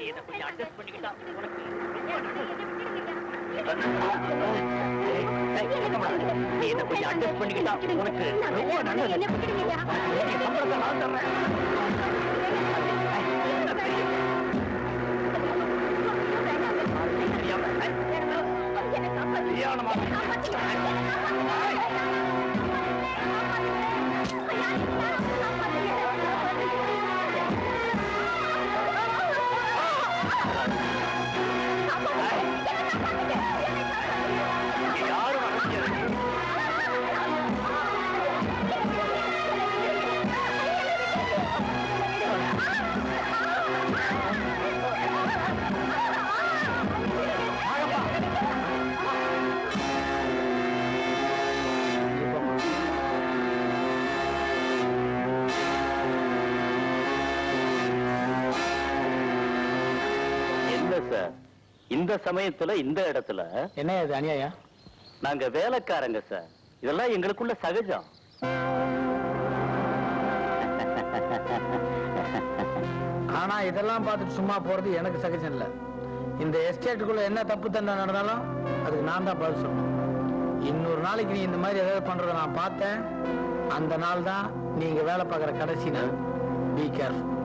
இதை கொஞ்சம் அட்ஜஸ்ட் பண்ணிக்கிட்டா உனக்கு இதை கொஞ்சம் அட்ஜஸ்ட் பண்ணிக்கிட்டா உனக்கு ரொம்ப நல்லது நீ இந்த சமயத்துல இந்த இடத்துல என்ன இது அநியாயம்? நாங்க வேலைக்காரங்க சார் இதெல்லாம் எங்களுக்குள்ள சகஜம். ஆனா இதெல்லாம் பார்த்துட்டு சும்மா போறது எனக்கு சகஜம் இல்ல. இந்த எஸ்டேட்டுக்குள்ள என்ன தப்பு தண்டை நடந்தாலும் அதுக்கு நான் தான் பதில் சொல்லணும். இன்னொரு நாளைக்கு நீ இந்த மாதிரி ஏதாவது பண்றத நான் பார்த்தேன். அந்த நாள் தான் நீங்க வேலை பார்க்குற கடைசி நாள் பி கேர்ஃபுல்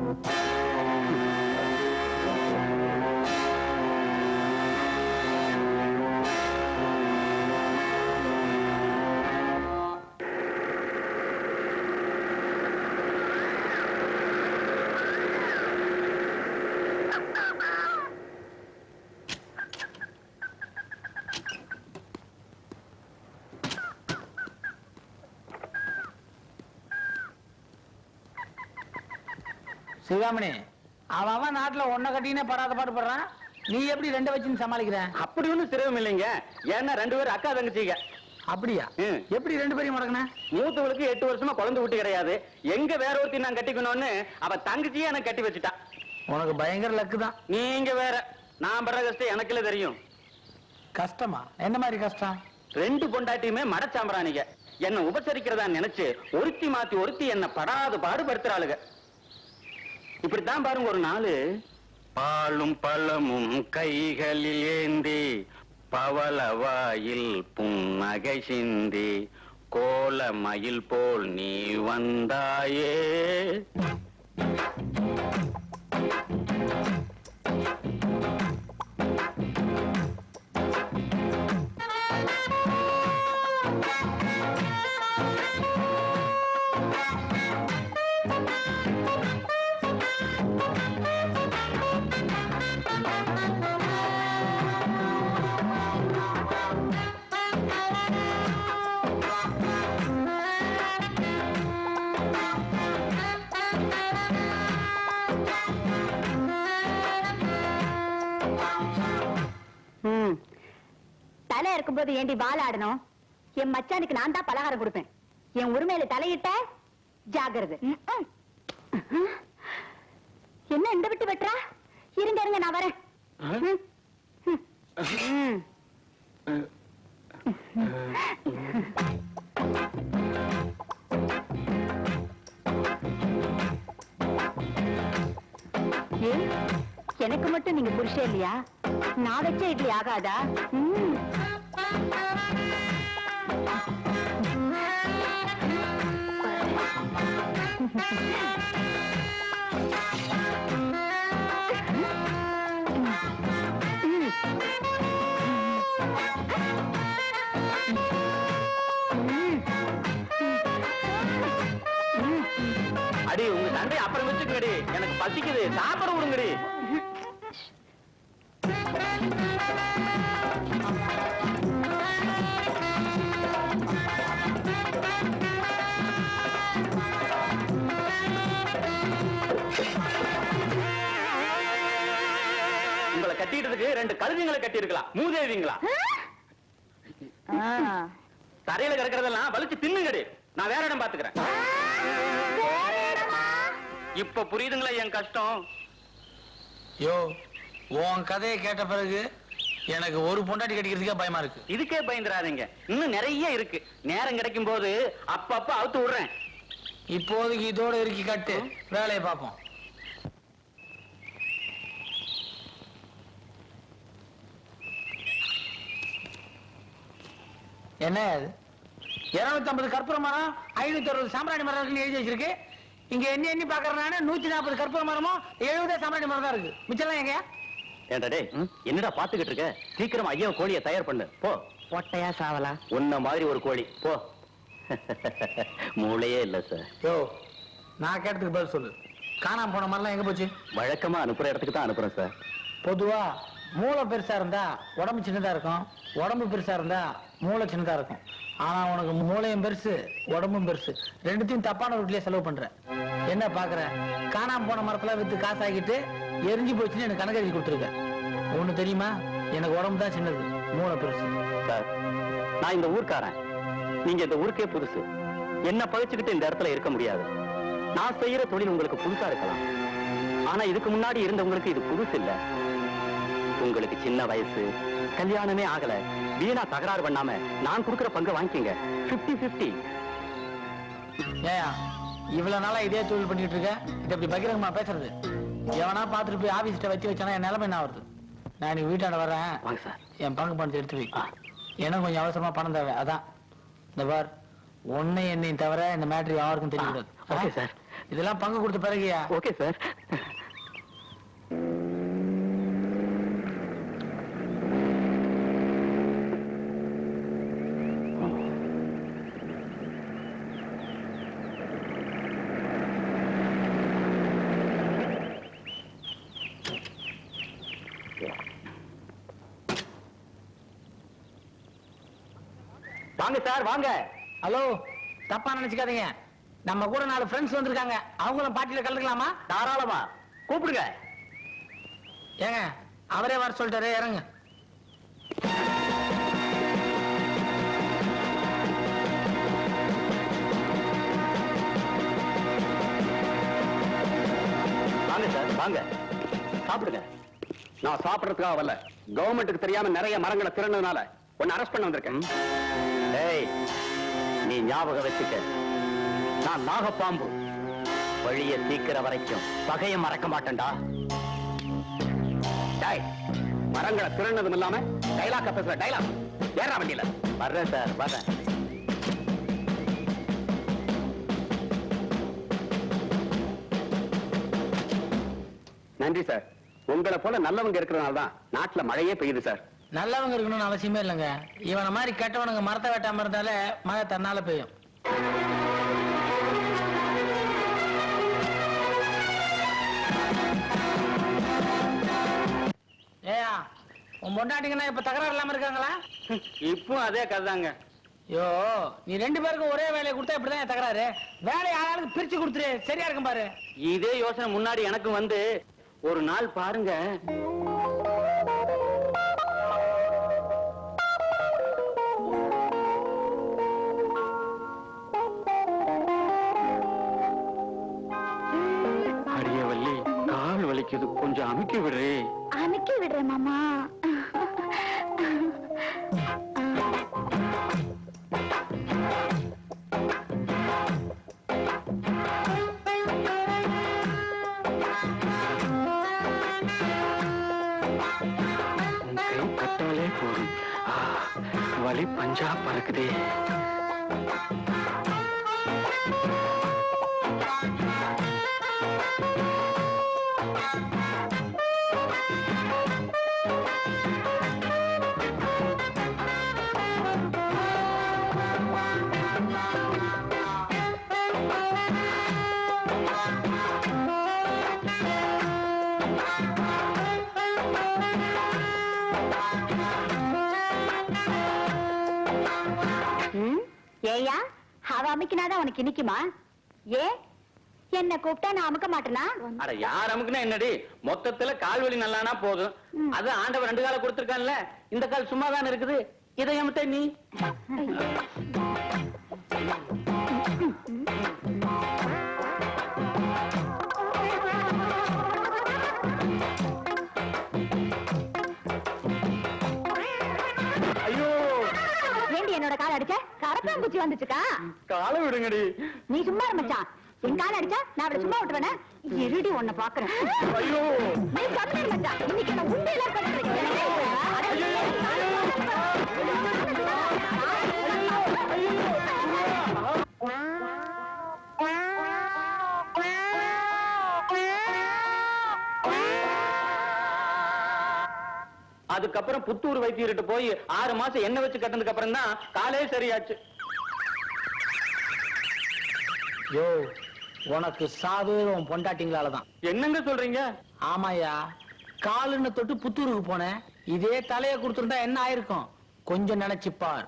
சிவகாமணி அவன் அவன் நாட்டுல ஒன்ன கட்டினே படாத பாடு படுறான். நீ எப்படி ரெண்டு வச்சுன்னு சமாளிக்கிற? அப்படி ஒண்ணும் சிரமம் இல்லைங்க. ஏன்னா ரெண்டு பேரும் அக்கா தங்கச்சிங்க. அப்படியா. எப்படி ரெண்டு பேரையும் முடக்கின? மூத்தவளுக்கு எட்டு வருஷமா குழந்தை விட்டு கிடையாது. எங்க வேற ஒருத்தி நான் கட்டிக்கணும்னு அவ தங்கச்சியே எனக்கு கட்டி வச்சுட்டா. உனக்கு பயங்கர லக்கு தான். நீங்க வேற. நான் படுற கஷ்டம் எனக்குல தெரியும். கஷ்டமா? என்ன மாதிரி கஷ்டம்? ரெண்டு பொண்டாட்டியுமே மடச்சாம்பரானிங்க என்ன உபசரிக்கிறதா நினைச்சு ஒருத்தி மாத்தி ஒருத்தி என்ன படாது பாடுபடுத்துறாளுங்க. இப்படித்தான் பாருங்க ஒரு நாள். பாலும் பழமும் கைகளில் ஏந்தி பவளவாயில் புன்னகை சிந்தி கோல மயில் போல் நீ வந்தாயே. இருக்கும்போது ஏண்டி வாலாடணும் என் மச்சானுக்கு நான் தான் பலகாரம் கொடுப்பேன் என் உரிமையில தலையிட்ட ஜாகிரதை. என்ன இந்த விட்டு வெட்டுறா இருங்க இருங்க நான் வரேன் ம். ம். எனக்கு மட்டும் நீங்க புருஷன் இல்லையா நான் வச்ச இட்லி ஆகாதா ம். அடி உங்க சண்டை அப்புறம் வச்சுக்கடி எனக்கு பசிக்குது. சாப்பிட விடுங்கடி. உங்களை கட்டிட்டதுக்கு ரெண்டு கழுதிங்களை கட்டி இருக்கலாம் மூதேவிங்களா? ஆ. தரையில கிடக்கிறதெல்லாம் வலிச்சு தின்னுங்கடி. நான் வேற இடம் பாத்துக்கிறேன் இப்ப புரியுதுங்களா என் கஷ்டம்? யோ உன் கதையை கேட்ட பிறகு எனக்கு ஒரு பொண்டாட்டி கட்டிக்கிறதுக்கே பயமா இருக்கு. இதுக்கே பயந்துராதீங்க இன்னும் நிறைய இருக்கு. நேரம் கிடைக்கும் போது அப்பப்ப அவுத்து விடுறேன். இப்போதைக்கு இதோட இறுக்கி கட்டு. வேலையை பார்ப்போம். என்ன இருநூத்தி ஐம்பது கற்பூர மரம் ஐநூத்தி அறுபது சாம்பிராணி மரம் இருக்குன்னு எழுதி வச்சிருக்கு. இங்க எண்ணி எண்ணி பாக்குறேன் நூத்தி நாற்பது கற்பூர மரமும் எழுபதே சாம்பிராணி மரம் தான் இருக்கு. மிச்சம்லாம் எங்க? ஏண்டா டேய் என்னடா பாத்துக்கிட்டு இருக்க? சீக்கிரம் ஐயா கோழியை தயார் பண்ணு. போ. ஒட்டையா சாவலா? உன்ன மாதிரி ஒரு கோழி. போ. மூளையே இல்ல சார் யோ நான் கேட்டதுக்கு பதில் சொல்லு. காணாம போன மாதிரிலாம் எங்க போச்சு? வழக்கமா அனுப்புற இடத்துக்கு தான் அனுப்புறேன் சார் பொதுவா மூளை பெருசா இருந்தா உடம்பு சின்னதா இருக்கும். உடம்பு பெருசா இருந்தா மூளை சின்னதா இருக்கும். ஆனா உனக்கு மூளையும் பெருசு உடம்பும் பெருசு. ரெண்டுத்தையும் தப்பான ரூட்லயே செலவு பண்ற. என்ன பாக்குற? காணாம போன மரத்துல வித்து காசாக்கிட்டு எரிஞ்சு போச்சுன்னு எனக்கு கணக்கு எழுதி கொடுத்துருக்க. ஒண்ணு தெரியுமா? எனக்கு உடம்பு தான் சின்னது மூளை பெருசு. சார் நான் இந்த ஊர்க்காரன். நீங்க இந்த ஊருக்கே புதுசு. என்ன பழிச்சுக்கிட்டு இந்த இடத்துல இருக்க முடியாது. நான் செய்யற தொழில் உங்களுக்கு புதுசா இருக்கலாம். ஆனா இதுக்கு முன்னாடி இருந்தவங்களுக்கு இது புதுசு இல்லை உங்களுக்கு சின்ன வயசு. கல்யாணமே ஆகல. வீணா தகராறு பண்ணாம நான் கொடுக்கிற பங்கு வாங்கிக்கங்க. 50 50 ஏயா இவ்வளவு நாளா இதே தொழில் பண்ணிட்டு இருக்க? இது எப்படி பகிரங்கமா பேசுறது? எவனா பார்த்துட்டு போய் ஆபீஸ்ட்ட வச்சு வச்சானா என் நிலைமை என்ன ஆகுது நான் இன்னைக்கு வீட்டாண்ட வரேன் வாங்க சார். என் பங்கு பணத்தை எடுத்து வை. எனக்கு கொஞ்சம் அவசரமா பணம் தேவை. அதான். இந்த பார் உன்னை என்னையும் தவிர இந்த மேட்ரு யாருக்கும் தெரியக்கூடாது ஓகே சார். இதெல்லாம் பங்கு கொடுத்த பிறகுயா? Okay sir. வாங்க சார் வாங்க. ஹலோ தப்பா நினைச்சுக்காதீங்க. நம்ம கூட நாலு ஃப்ரெண்ட்ஸ் வந்திருக்காங்க. அவங்களும் பார்ட்டியில கலந்துக்கலாமா? தாராளமா. கூப்பிடுங்க. ஏங்க அவரே வர சொல்லிட்டாரு இறங்க. வாங்க சார் வாங்க. சாப்பிடுங்க. நான் சாப்பிடறதுக்காக வரல. கவர்மெண்ட்டுக்கு தெரியாம நிறைய மரங்களை திறனதுனால உன்னை அரெஸ்ட் பண்ண வந்திருக்கேன். நீ ஞாபகம் வச்சுக்க. நான் நாகப்பாம்பு. வழிய சீக்கிர வரைக்கும் பகைய மறக்க மாட்டேன்டா. மரங்களை திறனதும் இல்லாம டைலாக பேசுற டைலாக் ஏறா வண்டியில. வர்றேன் சார் வர்றேன். நன்றி சார் உங்களை போல நல்லவங்க இருக்கிறதுனால தான் நாட்டுல மழையே பெய்யுது சார் நல்லவங்க இருக்கணும்னு அவசியமே இல்லைங்க. இவனை மாதிரி கெட்டவனுங்க மரத்தை வெட்டாம இருந்தாலே மழை தன்னால பெய்யும். ஏயா உன் பொண்டாட்டிங்கன்னா இப்ப தகராறு இல்லாம இருக்காங்களா? இப்போ அதே கதைதாங்க. ஐயோ நீ ரெண்டு பேருக்கும் ஒரே வேலையை கொடுத்தா இப்படிதான் என் தகராறு? வேலையை ஆளாளுக்கு பிரிச்சு கொடுத்துரு சரியா இருக்கும் பாரு. இதே யோசனை முன்னாடி எனக்கு வந்து ஒரு நாள் பாருங்க. வலிக்குது கொஞ்சம் அமுக்கி விடுறே. அனுக்கி விடுறேன் மாமா. பட்டாலே போதும். வலி பஞ்சா பறக்குதே. ஏய்யா அவ அமைக்கினாதான் உனக்கு இனிக்குமா? ஏ என்ன கூப்பிட்டா நான் அமுக்க மாட்டேனா? அட யார் அமுக்குனா என்னடி? மொத்தத்துல கால் வலி நல்லானா போதும். அது ஆண்டவன் ரெண்டு கால கொடுத்திருக்கான்ல இந்த கால் சும்மா தானே இருக்குது? இதை அமுத்த நீ. பூச்சி வந்துச்சுக்கா. கால விடுங்கடி. நீ சும்மா மச்சான். என் கால அடிச்சா நான் அவளை சும்மா விட்டுவேனா இருடி உன்ன பாக்குறேன் அதுக்கப்புறம் புத்தூர் வைத்தியர்கிட்ட போய் ஆறு மாசம் எண்ணெய் வச்சு கட்டினதுக்கு அப்புறம் தான் காலே சரியாச்சு. யோ உனக்கு சாவே உன் பொண்டாட்டிங்களால தான் என்னங்க சொல்றீங்க? ஆமாயா காலுன்னு தொட்டு புத்தூருக்கு போனேன். இதே தலையை கொடுத்துருந்தா என்ன ஆயிருக்கும்? கொஞ்சம் நினைச்சு பார்.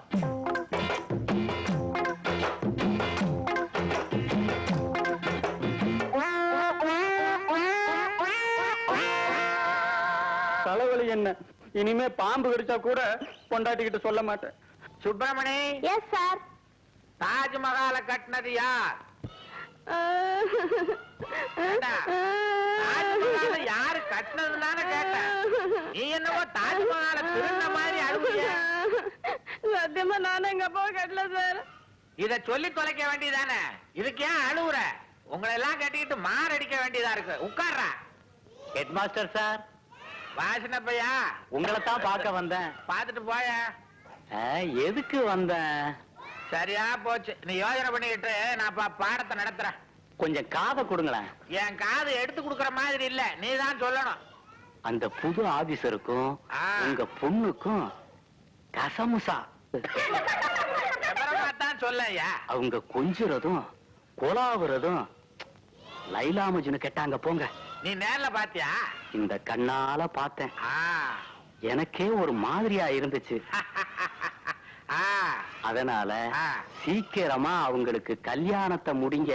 தலைவலி என்ன? இனிமே பாம்பு கடிச்சா கூட பொண்டாட்டிக்கிட்ட சொல்ல மாட்டேன். சுப்பிரமணி. எஸ் சார் தாஜ்மஹால கட்டினது யார்? யாரு கட்டினதுன்னு கேட்டேன். நீ என்னவோ தாஜ்மஹால திருந்த மாதிரி அழுகுறிய. சத்தியமா நானும் எங்க அப்பா கட்டல சார். இத சொல்லி தொலைக்க வேண்டியதானே? இதுக்கு ஏன் அழுவுற? உங்களை எல்லாம் கட்டிக்கிட்டு மாரடிக்க வேண்டியதா இருக்கு. உட்கார்றா. Head master sir. வாசன பையா உங்களை தான் பார்க்க வந்தேன். பாத்துட்டு போய. எதுக்கு வந்தேன்? சரியா போச்சு. நீ யோசனை பண்ணிக்கிட்டு நான் பா- பாடத்தை நடத்துறேன். கொஞ்சம் காதை கொடுங்களேன். என் காது எடுத்து கொடுக்கற மாதிரி இல்ல. நீ தான் சொல்லணும். அந்த புது ஆபீசருக்கும். உங்க பொண்ணுக்கும் கசமுசா. தான் சொல்லையா? அவங்க கொஞ்சுறதும் கொலாவுறதும் லைலா மஜ்னு கேட்டாங்க போங்க. நீ நேர்ல பாத்தியா? இந்த கண்ணால பார்த்தேன். எனக்கே ஒரு மாதிரியா இருந்துச்சு. அதனால. சீக்கிரமா அவங்களுக்கு கல்யாணத்தை முடிங்க